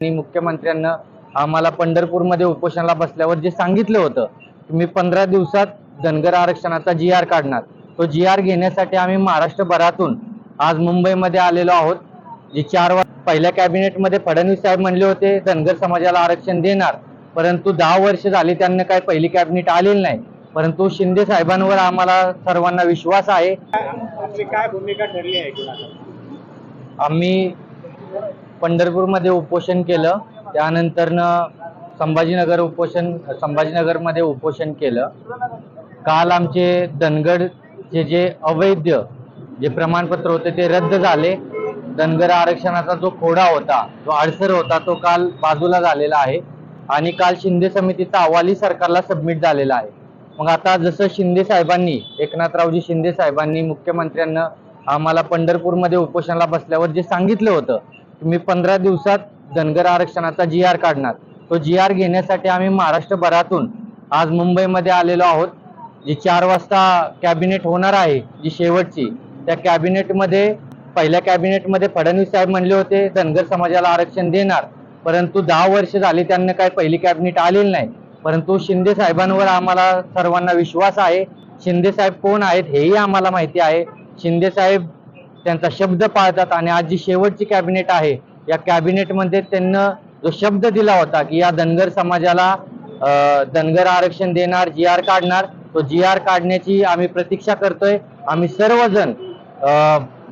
आणि मुख्यमंत्र्यांना आम्हाला पंढरपूरमध्ये उपोषणाला बसल्यावर जे सांगितलं होतं की मी पंधरा दिवसात धनगर आरक्षणाचा जी आर काढणार. तो जी आर घेण्यासाठी आम्ही महाराष्ट्रभरातून आज मुंबईमध्ये आलेलो आहोत. जे चार वा पहिल्या कॅबिनेटमध्ये फडणवीस साहेब म्हणले होते धनगर समाजाला आरक्षण देणार. परंतु दहा वर्ष झाली त्यांना काय पहिली कॅबिनेट आलेली नाही. परंतु शिंदे साहेबांवर आम्हाला सर्वांना विश्वास आहे. आपली काय भूमिका ठरली आहे कुणाला आम्ही पंढरपूरमध्ये उपोषण केलं. त्यानंतरनं संभाजीनगर उपोषण संभाजीनगरमध्ये उपोषण केलं. काल आमचे धनगडचे जे अवैध जे प्रमाणपत्र होते ते रद्द झाले. धनगर आरक्षणाचा जो खोडा होता जो अडसर होता तो काल बाजूला झालेला आहे. आणि काल शिंदे समितीचा अहवालही सरकारला सबमिट झालेला आहे. मग आता जसं शिंदे साहेबांनी एकनाथरावजी शिंदे साहेबांनी मुख्यमंत्र्यांना आम्हाला पंढरपूरमध्ये उपोषणाला बसल्यावर जे सांगितलं होतं मी पंधरा दिवसात धनगर आरक्षणाचा जी आर काढणार. तो जी आर घेण्यासाठी आम्ही महाराष्ट्रभरातून आज मुंबईमध्ये आलेलो आहोत. जी चार वाजता कॅबिनेट होणार आहे जी शेवटची त्या कॅबिनेटमध्ये पहिल्या कॅबिनेटमध्ये फडणवीस साहेब म्हणले होते धनगर समाजाला आरक्षण देणार. परंतु दहा वर्ष झाली त्यांना काय पहिली कॅबिनेट आलेली नाही. परंतु शिंदे साहेबांवर आम्हाला सर्वांना विश्वास आहे. शिंदे साहेब कोण आहेत हेही आम्हाला माहिती आहे. शिंदे साहेब त्यांचा शब्द पाळतात आणि आज जी शेवटची कॅबिनेट आहे या कॅबिनेटमध्ये त्यांना जो शब्द दिला होता की या धनगर समाजाला धनगर आरक्षण देणार जी आर काढणार तो जी आर काढण्याची आम्ही प्रतीक्षा करतोय. आम्ही सर्वजण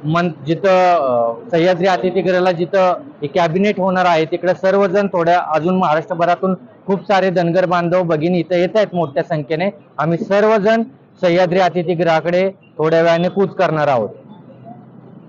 मन जिथं सह्याद्री अतिथीगृहाला जिथं ही कॅबिनेट होणार आहे तिकडे सर्वजण थोड्या अजून महाराष्ट्रभरातून खूप सारे धनगर बांधव भगिनी इथं येत आहेत मोठ्या संख्येने. आम्ही सर्वजण सह्याद्री अतिथीगृहाकडे थोड्या वेळाने कूच करणार आहोत.